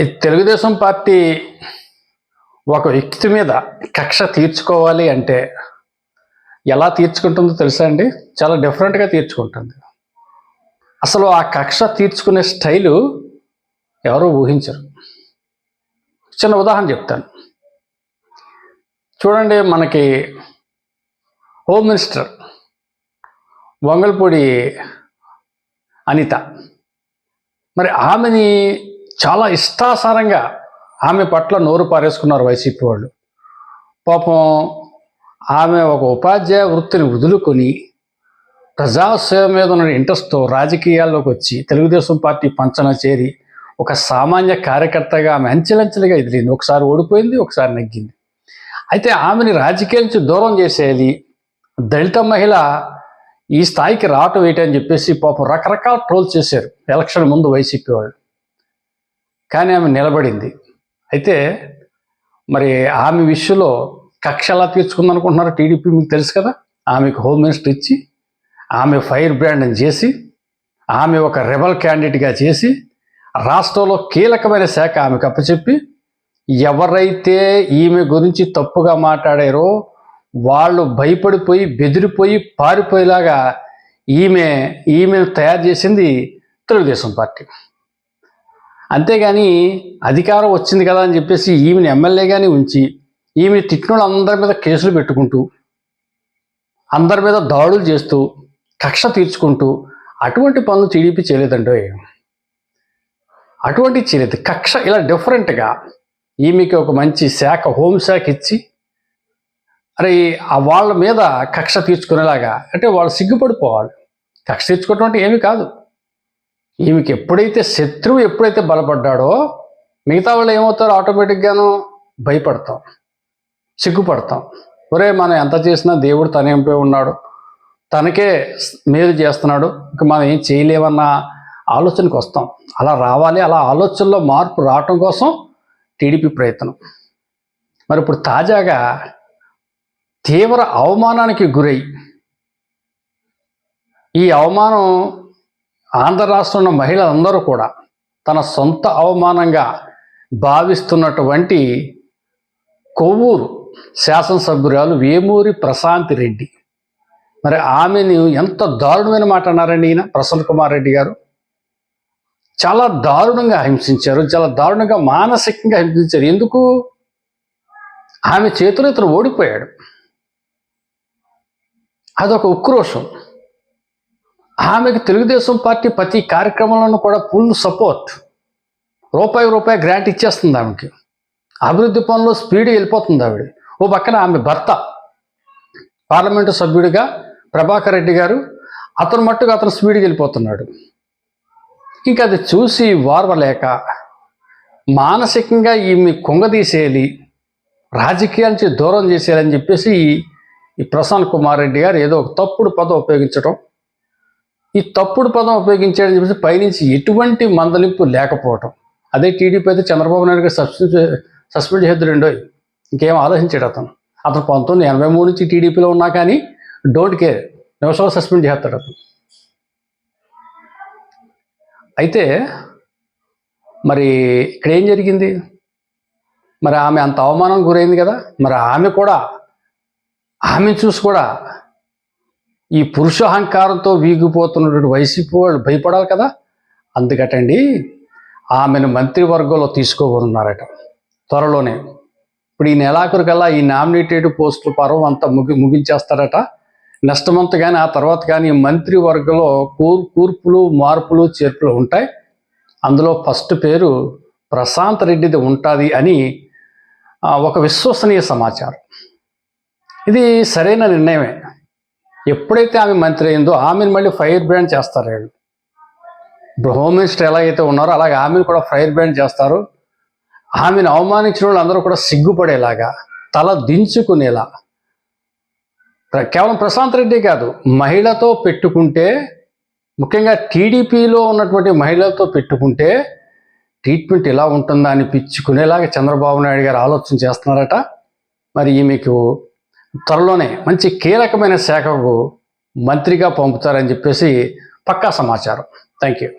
ఈ తెలుగుదేశం పార్టీ ఒక వ్యక్తి మీద కక్ష తీర్చుకోవాలి అంటే ఎలా తీర్చుకుంటుందో తెలుసా అండి? చాలా డిఫరెంట్గా తీర్చుకుంటుంది. అసలు ఆ కక్ష తీర్చుకునే స్టైలు ఎవరు ఊహించరు. చిన్న ఉదాహరణ చెప్తాను. చూడండి మనకి హోమ్ మినిస్టర్ వంగల్పూడి అనిత. మరి ఆమెని చాలా ఇష్టాసారంగా ఆమె పట్ల నోరు పారేసుకున్నారు వైసీపీ వాళ్ళు. పాపం ఆమె ఒక ఉపాధ్యాయ వృత్తిని వదులుకొని ప్రజాసేవ మీద ఉన్న ఇంట్రెస్ట్తో రాజకీయాల్లోకి వచ్చి తెలుగుదేశం పార్టీ పంచన చేరి ఒక సామాన్య కార్యకర్తగా ఆమె అంచెలంచెలుగా ఎదిరింది. ఒకసారి ఓడిపోయింది ఒకసారి నెగ్గింది. అయితే ఆమెని రాజకీయాల నుంచి దూరం చేసేది దళిత మహిళ ఈ స్థాయికి రావటం ఏంటని చెప్పేసి పాపం రకరకాల ట్రోల్ చేశారు ఎలక్షన్ ముందు వైసీపీ వాళ్ళు. కానీ ఆమె నిలబడింది. అయితే మరి ఆమె విషయంలో కక్ష ఎలా తీర్చుకుందనుకుంటున్నారు టీడీపీ మీకు తెలుసు కదా? ఆమెకు హోమ్ మినిస్టర్ ఇచ్చి ఆమె ఫైర్ బ్రాండ్ని చేసి ఆమె ఒక రెబల్ క్యాండిడేట్గా చేసి రాష్ట్రంలో కీలకమైన శాఖ ఆమెకు అప్పచెప్పి ఎవరైతే ఈమె గురించి తప్పుగా మాట్లాడారో వాళ్ళు భయపడిపోయి బెదిరిపోయి పారిపోయేలాగా ఈమె ఈమె తయారు చేసింది తెలుగుదేశం పార్టీ. అంతేగాని అధికారం వచ్చింది కదా అని చెప్పేసి ఈమెను ఎమ్మెల్యేగానే ఉంచి ఈమె తిట్టిన అందరి మీద కేసులు పెట్టుకుంటూ అందరి మీద దాడులు చేస్తూ కక్ష తీర్చుకుంటూ అటువంటి పనులు టీడీపీ చేయలేదండి అటువంటి చేయలేదు. కక్ష ఇలా డిఫరెంట్గా ఈమెకి ఒక మంచి శాఖ హోంశాఖ ఇచ్చి అరే ఆ వాళ్ళ మీద కక్ష తీర్చుకునేలాగా అంటే వాళ్ళు సిగ్గుపడిపోవాలి. కక్ష తీర్చుకోవటం అంటే ఏమీ కాదు. ఈమెకి ఎప్పుడైతే శత్రువు ఎప్పుడైతే బలపడ్డాడో మిగతా వాళ్ళు ఏమవుతారో? ఆటోమేటిక్గాను భయపడతాం. సిగ్గుపడతాం. ఒరే మనం ఎంత చేసినా దేవుడు తనేంపై ఉన్నాడు. తనకే మేలు చేస్తున్నాడు. ఇక మనం ఏం చేయలేమన్న ఆలోచనకు వస్తాం. అలా రావాలి. అలా ఆలోచనలో మార్పు రావటం కోసం టీడీపీ ప్రయత్నం. మరి ఇప్పుడు తాజాగా తీవ్ర అవమానానికి గురై ఈ అవమానం ఆంధ్ర రాష్ట్రంలో మహిళలందరూ కూడా తన సొంత అవమానంగా భావిస్తున్నటువంటి కొవ్వూరు శాసనసభ్యురాలు వేమూరి ప్రశాంతి రెడ్డి. మరి ఆమెను ఎంత దారుణమైన మాట అన్నారండి ఈయన? ప్రసన్న కుమార్ రెడ్డి గారు. చాలా దారుణంగా హింసించారు చాలా దారుణంగా మానసికంగా హింసించారు. ఎందుకు? ఆమె చేతిలో ఇతను ఓడిపోయాడు. అదొక ఉక్రోషం. ఆమెకు తెలుగుదేశం పార్టీ ప్రతి కార్యక్రమంలోనూ కూడా ఫుల్ సపోర్ట్. రూపాయి రూపాయి గ్రాంట్ ఇచ్చేస్తుంది ఆమెకి. అభివృద్ధి పనులు స్పీడ్ వెళ్ళిపోతుంది ఆవిడ. ఓ పక్కన ఆమె భర్త పార్లమెంటు సభ్యుడిగా ప్రభాకర్ రెడ్డి గారు అతను మట్టుగా అతను స్పీడ్కి వెళ్ళిపోతున్నాడు. ఇంకా అది చూసి వార్వలేక మానసికంగా ఈమె కుంగదీసేయాలి రాజకీయాల నుంచి దూరం చేసేయాలని చెప్పేసి ఈ ప్రశాంత్ కుమార్ రెడ్డి గారు ఏదో ఒక తప్పుడు పదం ఉపయోగించడం ఈ తప్పుడు పదం ఉపయోగించాడని చెప్పేసి పైనుంచి ఎటువంటి మందలింపు లేకపోవటం. అదే టీడీపీ అయితే చంద్రబాబు నాయుడు గారు సస్పెండ్ సస్పెండ్ చేద్దురండో ఇంకేం ఆలోచించాడు అతను. అతను పంతొమ్మిది ఎనభై మూడు నుంచి టీడీపీలో ఉన్నా కానీ డోంట్ కేర్ నిమిషంలో సస్పెండ్ చేస్తాడు అతను. అయితే మరి ఇక్కడ ఏం జరిగింది? మరి ఆమె అంత అవమానం గురైంది కదా? మరి ఆమె కూడా ఆమెను చూసి కూడా ఈ పురుషాహంకారంతో వీగిపోతున్నటువంటి వైసీపీ వాళ్ళు భయపడాలి కదా? అందుకటండి ఆమెను మంత్రివర్గంలో తీసుకోబోతున్నారట. త్వరలోనే. ఇప్పుడు ఈ నెలాఖరుకల్లా ఈ నామినేటెడ్ పోస్టుల పర్వం అంతా ముగి ముగించేస్తారట. నెక్స్ట్ మంత్ కానీ ఆ తర్వాత కానీ మంత్రివర్గంలో కూర్ కూర్పులు మార్పులు చేర్పులు ఉంటాయి. అందులో ఫస్ట్ పేరు ప్రశాంత్ రెడ్డిది ఉంటుంది అని ఒక విశ్వసనీయ సమాచారం. ఇది సరైన నిర్ణయమే. ఎప్పుడైతే ఆమె మంత్రి అయిందో ఆమెను మళ్ళీ ఫైర్ బ్రాండ్ చేస్తారు వీళ్ళు. ఇప్పుడు హోమ్ మినిస్టర్ ఎలాగైతే ఉన్నారో అలాగే ఆమెను కూడా ఫైర్ బ్రాండ్ చేస్తారు. ఆమెను అవమానించిన వాళ్ళు అందరూ కూడా సిగ్గుపడేలాగా తల దించుకునేలా. ప్ర- కేవలం ప్రశాంత్ రెడ్డి కాదు మహిళతో పెట్టుకుంటే ముఖ్యంగా టీడీపీలో ఉన్నటువంటి మహిళలతో పెట్టుకుంటే ట్రీట్మెంట్ ఎలా ఉంటుందా అనిపించుకునేలాగా చంద్రబాబు నాయుడు గారు ఆలోచన చేస్తున్నారట. మరి ఈమెకు త్వరలోనే మంచి కీలకమైన శాఖకు మంత్రిగా పంపుతారని చెప్పేసి పక్కా సమాచారం. Thank you